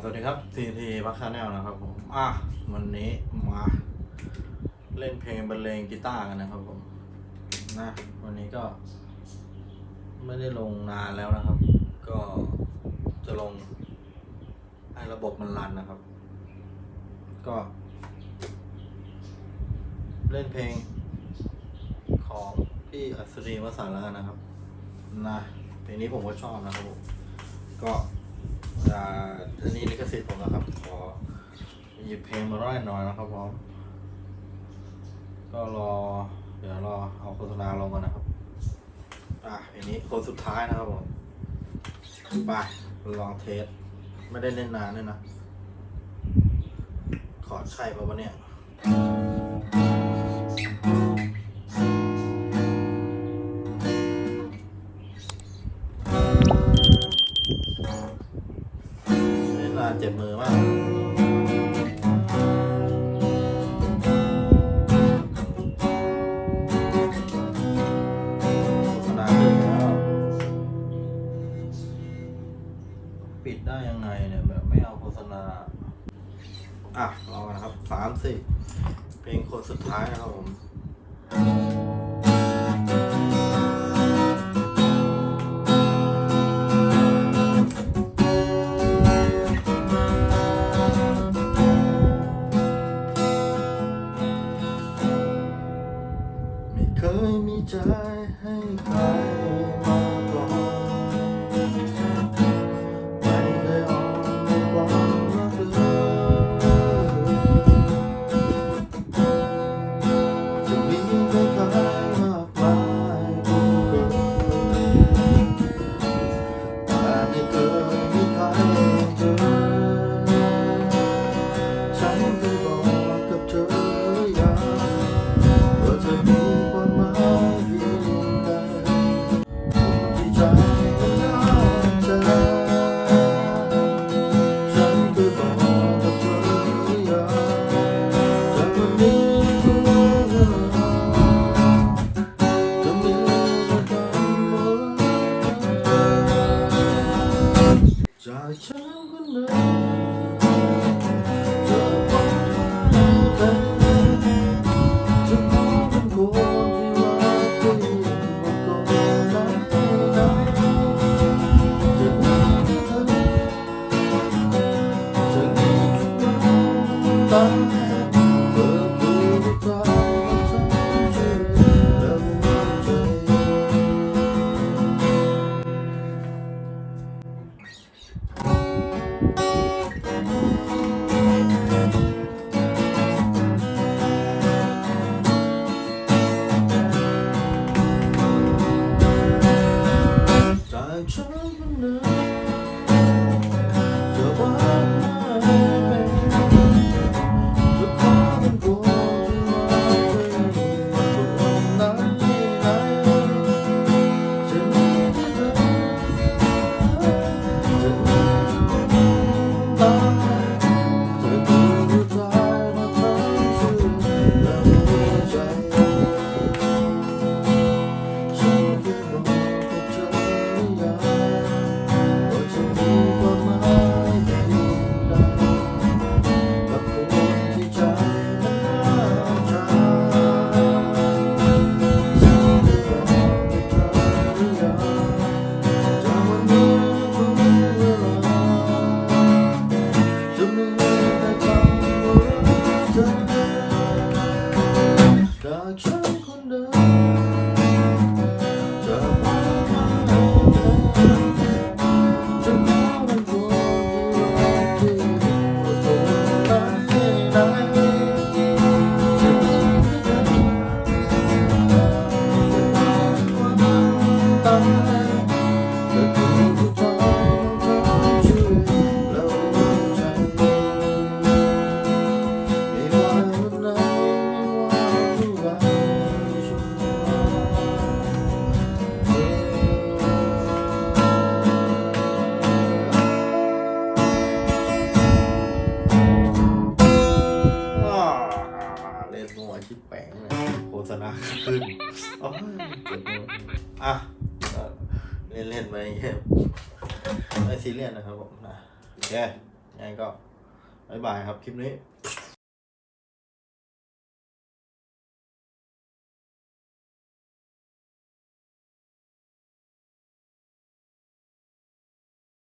สวัสดีครับ CT พักชาแนลนะครับผม อะ วันนี้มา เล่นเพลงบรรเลงกีตาร์กันนะครับผม นะ วันนี้ก็ ไม่ได้ลงนานแล้วนะครับ ก็จะลงให้ระบบมันรันนะครับ ก็ เล่นเพลง ของพี่อัศรีวสันต์แล้วกันนะครับ นะ เพลงนี้ผมก็ชอบนะครับผม ก็ อ่าอันนี้ลิขสิทธิ์ผมนะครับ ขอหยิบเพลงมาร้อยหน่อยนะครับผมก็รอ เดี๋ยวรอเอาโฆษณาลงก่อนนะครับ อะเพลงนี้คนสุดท้ายนะครับผมไปลองเทส ไม่ได้เล่นนานเลยนะ ขอใช่ป่าวะเนี่ย เจ็บมือมากโฆษณาขึ้นแล้วปิดได้ยังไงเนี่ยแบบไม่เอาโฆษณา อะลองกันนะครับสามสี่เพลงคนสุดท้ายนะครับผม ใจให้ใคร น จา แต่ อะเล่นเล่นๆไปอย่างเงี้ยไม่ซีเรียสนะครับผมนะโอเคยังไงก็บายบายครับคลิปนี้